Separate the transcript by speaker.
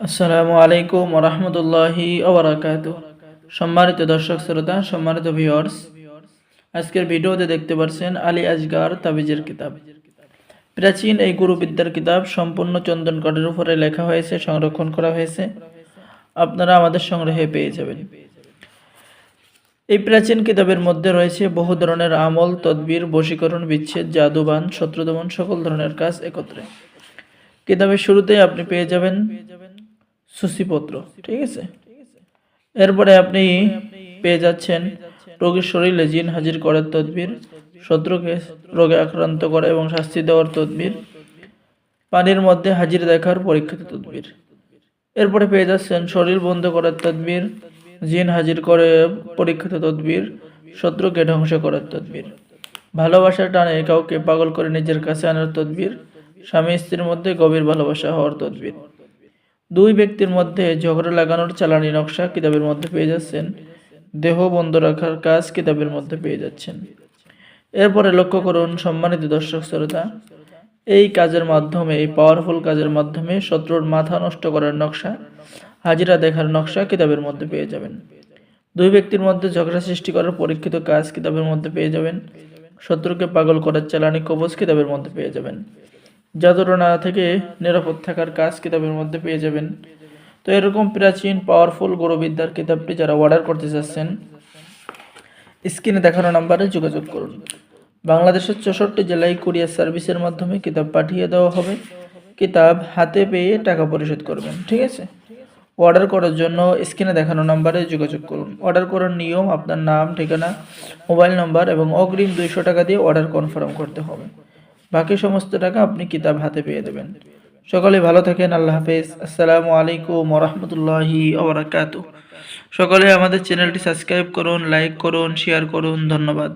Speaker 1: আসসালামু আলাইকুম রহমতুল্লাহি সম্মানিত দর্শক শ্রোতা, সম্মানিত ভিউয়ার্স আজকের ভিডিওতে দেখতে পাচ্ছেন আলী আজগার তাবিজের কিতাব। প্রাচীন এই গুরুবিদ্যার কিতাব সম্পূর্ণ চন্দন কাঠের উপরে লেখা হয়েছে, সংরক্ষণ করা হয়েছে। আপনারা আমাদের সংগ্রহে পেয়ে যাবেন। এই প্রাচীন কিতাবের মধ্যে রয়েছে বহু ধরনের আমল, তদবির, বশীকরণ, বিচ্ছেদ, জাদুবান, শত্রুদমন, সকল ধরনের কাজ একত্রে। কিতাবের শুরুতেই আপনি পেয়ে যাবেন সূচিপত্র, ঠিক আছে? এরপরে আপনি পেয়ে যাচ্ছেন রোগীর শরীরে জিন হাজির করার তদবির, শত্রুকে রোগে আক্রান্ত করা এবং শাস্তি দেওয়ার তদবির, পানির মধ্যে হাজির দেখার পরীক্ষিত তদবির। এরপরে পেয়ে যাচ্ছেন শরীর বন্ধ করার তদবির, জিন হাজির করে পরীক্ষিত তদবির, শত্রুকে ধ্বংস করার তদবির। ভালোবাসার টানে কাউকে পাগল করে নিজের কাছে আনার তদবির, স্বামী স্ত্রীর মধ্যে গভীর ভালোবাসা হওয়ার তদবির। দুই ব্যক্তির মধ্যে ঝগড়া লাগানোর চালানি নকশা কিতাবের মধ্যে পেয়ে যাচ্ছেন। দেহ বন্ধ রাখার কাজ কিতাবের মধ্যে পেয়ে যাচ্ছেন। এরপরে লক্ষ্য করুন সম্মানিত দর্শক শ্রোতা, এই কাজের মাধ্যমে, এই পাওয়ারফুল কাজের মাধ্যমে শত্রুর মাথা নষ্ট করার নকশা, হাজিরা দেখার নকশা কিতাবের মধ্যে পেয়ে যাবেন। দুই ব্যক্তির মধ্যে ঝগড়া সৃষ্টি করার পরীক্ষিত কাজ কিতাবের মধ্যে পেয়ে যাবেন। শত্রুকে পাগল করার চালানি কবচ কিতাবের মধ্যে পেয়ে যাবেন। যাদুটনা থেকে নিরাপদ থাকার কাজ কিতাবের মধ্যে পেয়ে যাবেন। তো এরকম প্রাচীন পাওয়ারফুল গুরুবিদ্যার কিতাবটি যারা অর্ডার করতে চাচ্ছেন স্ক্রিনে দেখানো নাম্বারে যোগাযোগ করুন। বাংলাদেশের চৌষট্টি জেলায় কুরিয়ার সার্ভিসের মাধ্যমে কিতাব পাঠিয়ে দেওয়া হবে। কিতাব হাতে পেয়ে টাকা পরিশোধ করবেন, ঠিক আছে? অর্ডার করার জন্য স্ক্রিনে দেখানো নাম্বারে যোগাযোগ করুন। অর্ডার করার নিয়ম, আপনার নাম, ঠিকানা মোবাইল নাম্বার এবং অগ্রিম দুইশো টাকা দিয়ে অর্ডার কনফার্ম করতে হবে। বাকি সমস্ত টাকা আপনি কিতাব হাতে পেয়ে দেবেন। সকলে ভালো থাকেন, আল্লাহ হাফেজ। আসসালামু আলাইকুম রহমতুল্লাহি সকলে আমাদের চ্যানেলটি সাবস্ক্রাইব করুন, লাইক করুন, শেয়ার করুন। ধন্যবাদ।